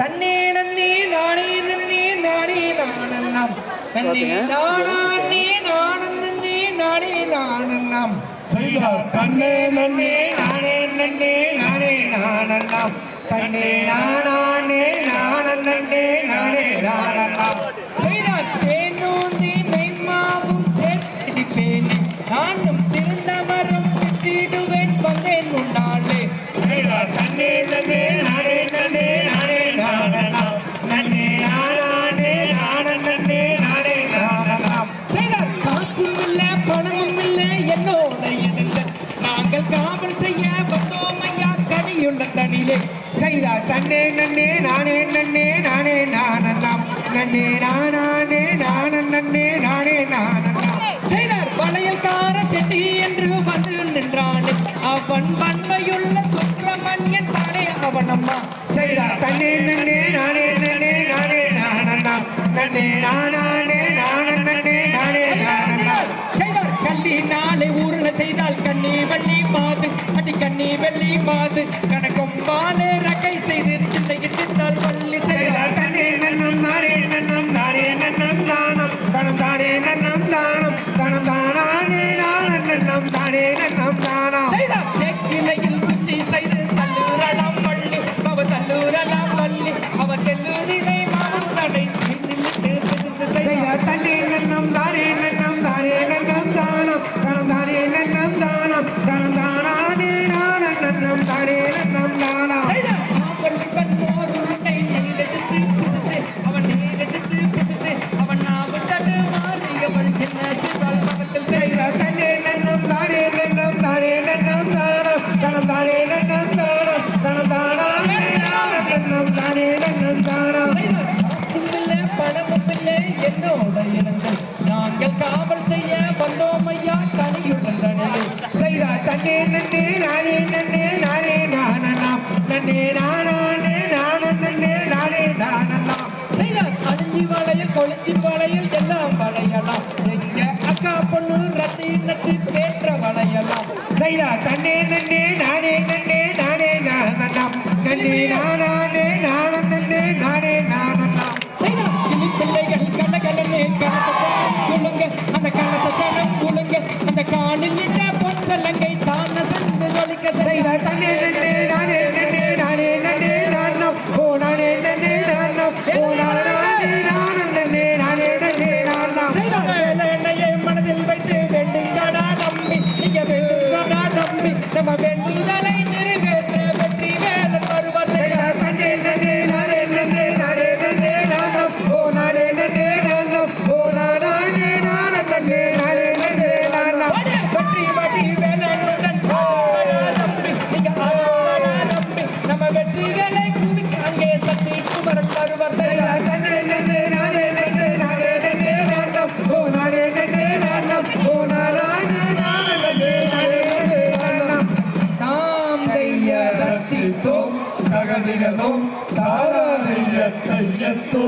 தன்னே நன்னே நானே நன்னே நானே நானண்ணம் தன்னே நானே நானே நானே செய்தார் தன்னே நன்னே நானே நன்னே நானே நானண்ணம் தன்னே நானே நானே நானே செய்தார் தேனூந்தி மெய்மாவும் சேர்த்திடிப்பேனே நானும் திருந்தமரம் விட்டிடுவேன் வந்தேன் உண்டாளே நன்னே காவல் செய்ய வந்தோம் கனியுள்ள தனிலே. செய்தா தன்னே நன்னே நானே நன்னே நானே நானண்ணம் நன்னே நானே நானே நன்னே நானே நானண்ணம் செய்தார் வளையல்கார செட்டி என்று வந்து நின்றானே. அவன் வன்மையுள்ள சுப்பிரமணியன் தானே அவன் அம்மா செய்தார் தன்னே நன்னே நானே நன்னே நானே நானண்ணம் நன்னே நானே நானே கண்ணி வெள்ளி மாது கணக்கும் பாலே ரகை செய்து சிந்தையில் சிந்தால் பள்ளி செய்தார். கண்ணே நன்னம் நாரே நன்னம் நாரே நன்னம் தானம் கணம் தானே நன்னம் நாங்கள் காவல் செய்ய வந்தோம் ஐயா கனியுடன் தனிலே செய்தார் நன்னே நானே நன்னே நானே நானே நானே நானே நானண்ணாம் செய்தார் வளையல் கொழிஞ்சி வளையல் எல்லாம் வளையலாம். எங்க அக்கா பொண்ணு ரத்தி நட்டு தேற்ற வளையலாம். செய்தார் தன்னே நன்னே நானே நன்னே நானே நானண்ணாம் நன்னே நானே நானே நன்னே நானே நானண்ணாம் கிளி பிள்ளைகள் கலகலனே கலக்க அந்த கலத்தை கலம் குலுங்க. அந்த காணில் தான தன்னே நன்னே நானே நம்ம வெற்றிகளை குவிக்க அங்கே శక్తితో జగదిగతో తారాదిగతో